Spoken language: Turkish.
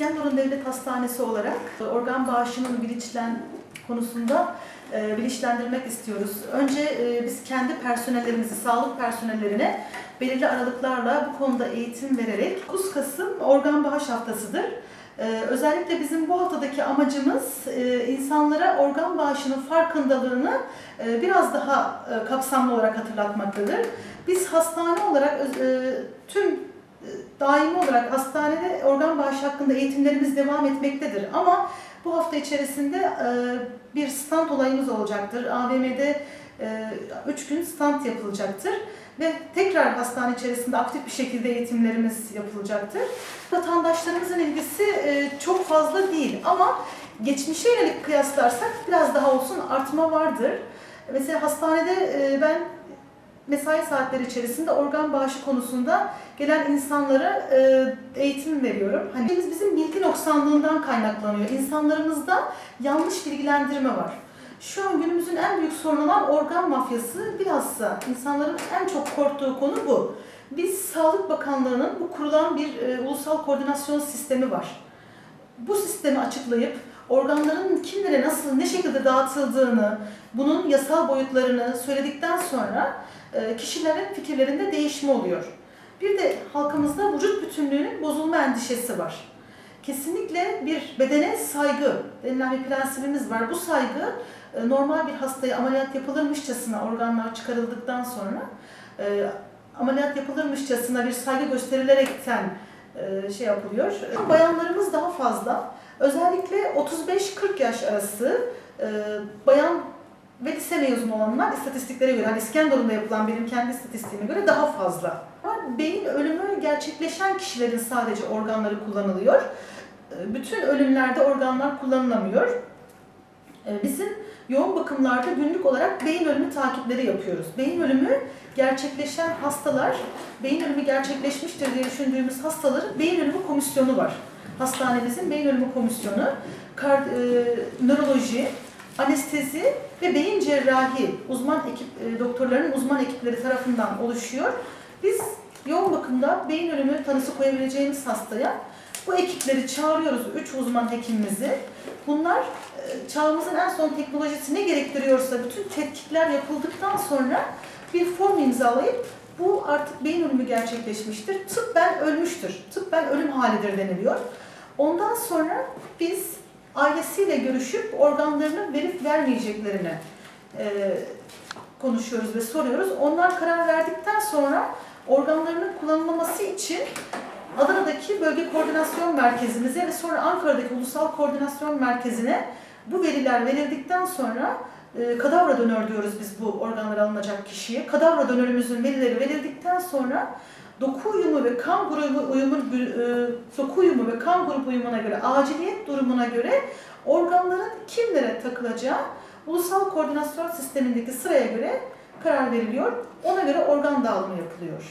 İskenderun Devlet Hastanesi olarak organ bağışının bilinçlen konusunda e, bilinçlendirmek istiyoruz. Önce e, biz kendi personellerimizi, sağlık personellerine belirli aralıklarla bu konuda eğitim vererek 9 Kasım organ bağış haftasıdır. E, özellikle bizim bu haftadaki amacımız e, insanlara organ bağışının farkındalığını e, biraz daha e, kapsamlı olarak hatırlatmaktadır. Biz hastane olarak e, tüm e, daimi olarak hastanede organ bağışı hakkında eğitimlerimiz devam etmektedir. Ama bu hafta içerisinde e, bir stand olayımız olacaktır. AVM'de 3 gün stand yapılacaktır ve tekrar hastane içerisinde aktif bir şekilde eğitimlerimiz yapılacaktır. Vatandaşlarımızın ilgisi e, çok fazla değil ama geçmişe yönelik kıyaslarsak biraz daha olsun artma vardır. Mesela hastanede e, ben mesai saatleri içerisinde organ bağışı konusunda gelen insanlara e, eğitim veriyorum. Hani biz bizim bilgi noksanlığından kaynaklanıyor. İnsanlarımızda yanlış bilgilendirme var. Şu an günümüzün en büyük sorunu olan organ mafyası bilhassa insanların en çok korktuğu konu bu. Biz Sağlık Bakanlığı'nın bu kurulan bir e, ulusal koordinasyon sistemi var. Bu sistemi açıklayıp organların kimlere nasıl, ne şekilde dağıtıldığını, bunun yasal boyutlarını söyledikten sonra e, kişilerin fikirlerinde değişme oluyor. Bir de halkımızda vücut bütünlüğünün bozulma endişesi var. Kesinlikle bir bedene saygı denilen bir prensibimiz var. Bu saygı e, normal bir hastaya ameliyat yapılırmışçasına organlar çıkarıldıktan sonra e, ameliyat yapılırmışçasına bir saygı gösterilerekten şey yapılıyor. Bayanlarımız daha fazla. Özellikle 35-40 yaş arası e, bayan ve lise mezunu olanlar istatistiklere göre, hani İskenderun'da yapılan benim kendi istatistiğime göre daha fazla. Beyin ölümü gerçekleşen kişilerin sadece organları kullanılıyor. E, Bütün ölümlerde organlar kullanılamıyor. E, Bizim yoğun bakımlarda günlük olarak beyin ölümü takipleri yapıyoruz. Beyin ölümü gerçekleşen hastalar, beyin ölümü gerçekleşmiştir diye düşündüğümüz hastaların beyin ölümü komisyonu var. Hastanemizin beyin ölümü komisyonu, kar, e, nöroloji, anestezi ve beyin cerrahi uzman ekip e, doktorların uzman ekipleri tarafından oluşuyor. Biz yoğun bakımda beyin ölümü tanısı koyabileceğimiz hastaya bu ekipleri çağırıyoruz, üç uzman hekimimizi. Bunlar e, çağımızın en son teknolojisi ne gerektiriyorsa bütün tetkikler yapıldıktan sonra bir form imzalayıp bu artık beyin ölümü gerçekleşmiştir, tıbben ölmüştür, tıbben ölüm halidir deniliyor. Ondan sonra biz ailesiyle görüşüp organlarını verip vermeyeceklerini e, konuşuyoruz ve soruyoruz. Onlar karar verdikten sonra organlarının kullanılmaması için Adana'daki bölge koordinasyon merkezimize ve sonra Ankara'daki ulusal koordinasyon merkezine bu veriler verildikten sonra e, kadavra dönör diyoruz biz bu organlar alınacak kişiye. Kadavra dönörümüzün verileri verildikten sonra doku uyumu ve kan grubu uyumu e, doku uyumu ve kan grubu uyumuna göre aciliyet durumuna göre organların kimlere takılacağı ulusal koordinasyon sistemindeki sıraya göre karar veriliyor. Ona göre organ dağılımı yapılıyor.